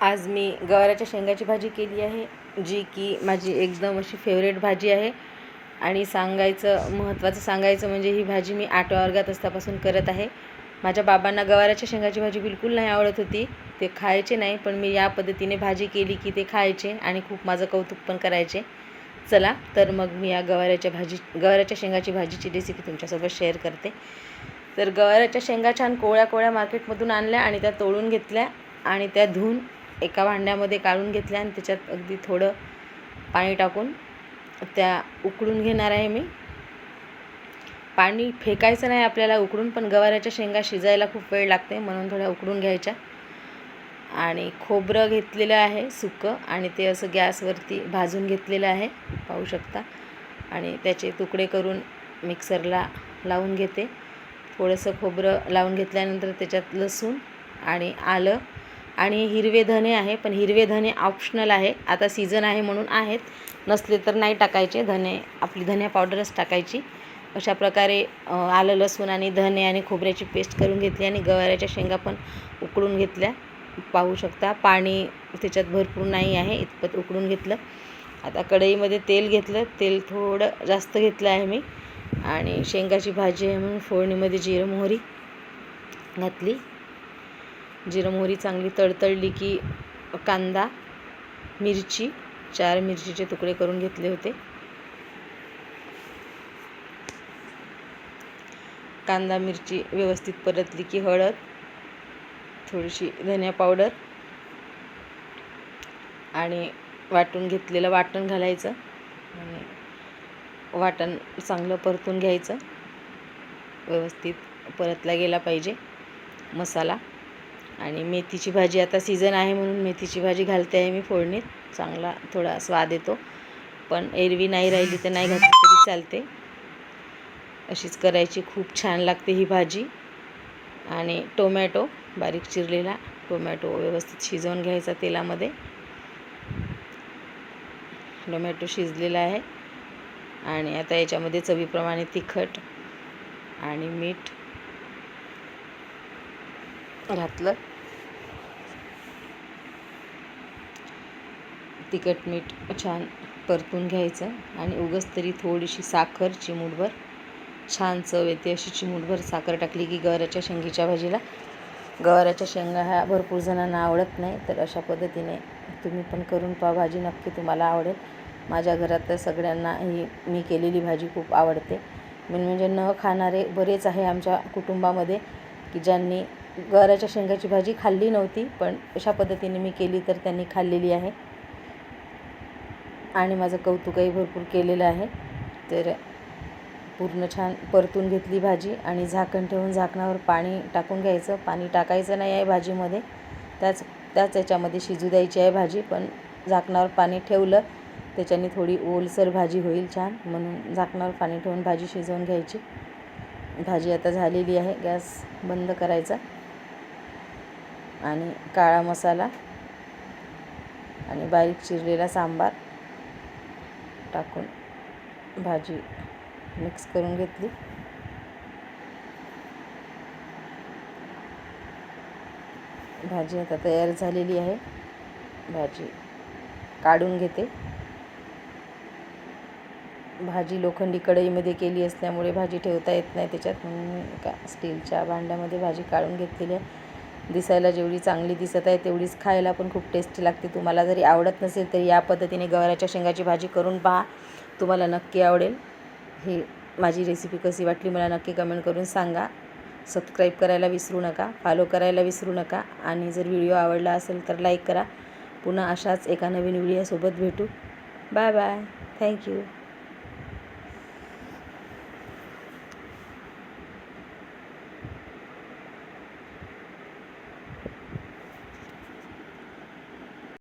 आज मी गवाराच्या शेंगाची भाजी केली आहे जी की माझी एकदम अशी फेवरेट भाजी आहे. आणि सांगायचं महत्त्वाचं सांगायचं म्हणजे ही भाजी मी आठव्या वर्गात असतापासून करत आहे. माझ्या बाबांना गवाराच्या शेंगाची भाजी बिलकुल नाही आवडत होती. ते खायचे नाही पण मी या पद्धतीने भाजी केली की ते खायचे आणि खूप माझं कौतुक पण करायचे. चला तर मग मी या गवाराच्या भाजी गवाराच्या शेंगाची भाजीची रेसिपी तुमच्यासोबत शेअर करते. तर गवाराच्या शेंगा छान कोळ्या कोळ्या मार्केटमधून आणल्या आणि त्या तोडून घेतल्या आणि त्या धुवून एका भांड्यामध्ये काढून घेतल्या आणि त्याच्यात अगदी थोडं पाणी टाकून त्या उकळून घेणार आहे मी. पाणी फेकायचं नाही आपल्याला उकडून पण गवाऱ्याच्या शेंगा शिजायला खूप वेळ लागते म्हणून थोड्या उकडून घ्यायच्या. आणि खोबरं घेतलेलं आहे सुकं आणि ते असं गॅसवरती भाजून घेतलेलं आहे पाहू शकता. आणि त्याचे तुकडे करून मिक्सरला लावून घेते. थोडंसं खोबरं लावून घेतल्यानंतर त्याच्यात लसूण आणि आलं आणि हिरवे धने आहे पण हिरवे धने ऑप्शनल आहे. आता सीझन आहे म्हणून आहेत. नसले तर नाही टाकायचे. धने आपली धन्या पावडरच टाकायची. अशा प्रकारे आलं लसूण आणि धने आणि खोबऱ्याची पेस्ट करून घेतली आणि गवाऱ्याच्या शेंगा पण उकळून घेतल्या. पाहू शकता पाणी त्याच्यात भरपूर नाही आहे. इतपत उकडून घेतलं. आता कढईमध्ये तेल घेतलं. तेल थोडं जास्त घेतलं आहे मी. आणि शेंगाची भाजी आहे म्हणून फोडणीमध्ये जिरं मोहरी घातली. जिरं मोहरी चांगली तडतडली की कांदा मिरची चार मिरचीचे तुकडे करून घेतले होते. कांदा मिरची व्यवस्थित परतली की हळद थोडीशी धनिया पावडर आणि वाटून घेतलेलं वाटण घालायचं आणि वाटण चांगलं परतून घ्यायचं. व्यवस्थित परतला गेला पाहिजे मसाला. आणि मेथीची भाजी आता सीझन आहे म्हणून मेथीची भाजी घालते आहे मी फोडणीत. चांगला थोडा स्वाद येतो. पण एरवी नाही राहिली तर नाही घातली तरी चालते. अशीच करायची. खूप छान लागते ही भाजी. आणि टोमॅटो बारीक चिरलेला टोमॅटो व्यवस्थित शिजवून घ्यायचा तेलामध्ये. टोमॅटो शिजलेला आहे. आणि आता याच्यामध्ये चवीप्रमाणे तिखट आणि मीठ घातलं. तिखट मीठ छान परतून घ्यायचं आणि उगस तरी थोडीशी साखर चिमूटभर. छान चव येते अशी चिमूटभर साखर टाकली की गवाराच्या शेंगीच्या भाजीला. गवाराच्या शेंगा ह्या भरपूर जणांना आवडत नाही तर अशा पद्धतीने तुम्ही पण करून पहा. भाजी नक्की तुम्हाला आवडेल. माझ्या घरात तर सगळ्यांना ही मी केलेली भाजी खूप आवडते. मेन म्हणजे न खाणारे बरेच आहे आमच्या कुटुंबामध्ये की ज्यांनी गवाराच्या शेंगाची भाजी खाल्ली नव्हती पण अशा पद्धतीने मी केली तर त्यांनी खाल्लेली आहे. आणि माझं कौतुकही भरपूर केलेलं आहे. तर पूर्ण छान परतून घेतली भाजी आणि झाकण ठेवून झाकणावर पाणी टाकून घ्यायचं. पाणी टाकायचं नाही आहे भाजीमध्ये. त्याच त्याच याच्यामध्ये शिजू द्यायची आहे भाजी पण झाकणावर पाणी ठेवलं त्याच्याने थोडी ओलसर भाजी होईल छान. म्हणून झाकणावर पाणी ठेवून भाजी शिजवून घ्यायची. भाजी आता झालेली आहे. गॅस बंद करायचा. आणि काळा मसाला आणि बारीक चिरलेला सांबार टाकून भाजी मिक्स करून घेतली. भाजी आता तयार झालेली आहे. भाजी काढून घेते. भाजी लोखंडी कढईमध्ये केली असल्यामुळे भाजी ठेवता येत नाही त्याच्यात. म्हणून का स्टीलच्या भांड्यामध्ये भाजी काढून घेतलेली आहे. दिसायला जेवढी चांगली दिसत आहे तेवढीच खायला पण खूप टेस्टी लागते. तुम्हाला जरी आवडत नसेल तरी या पद्धतीने गवाराच्या शेंगाची भाजी करून पहा. तुम्हाला नक्की आवडेल. ही माझी रेसिपी कशी वाटली मला नक्की कमेंट करून सांगा. सबस्क्राईब करायला विसरू नका. फॉलो करायला विसरू नका. आणि जर व्हिडिओ आवडला असेल तर लाईक करा. पुन्हा अशाच एका नवीन व्हिडिओसोबत भेटू. Bye bye thank you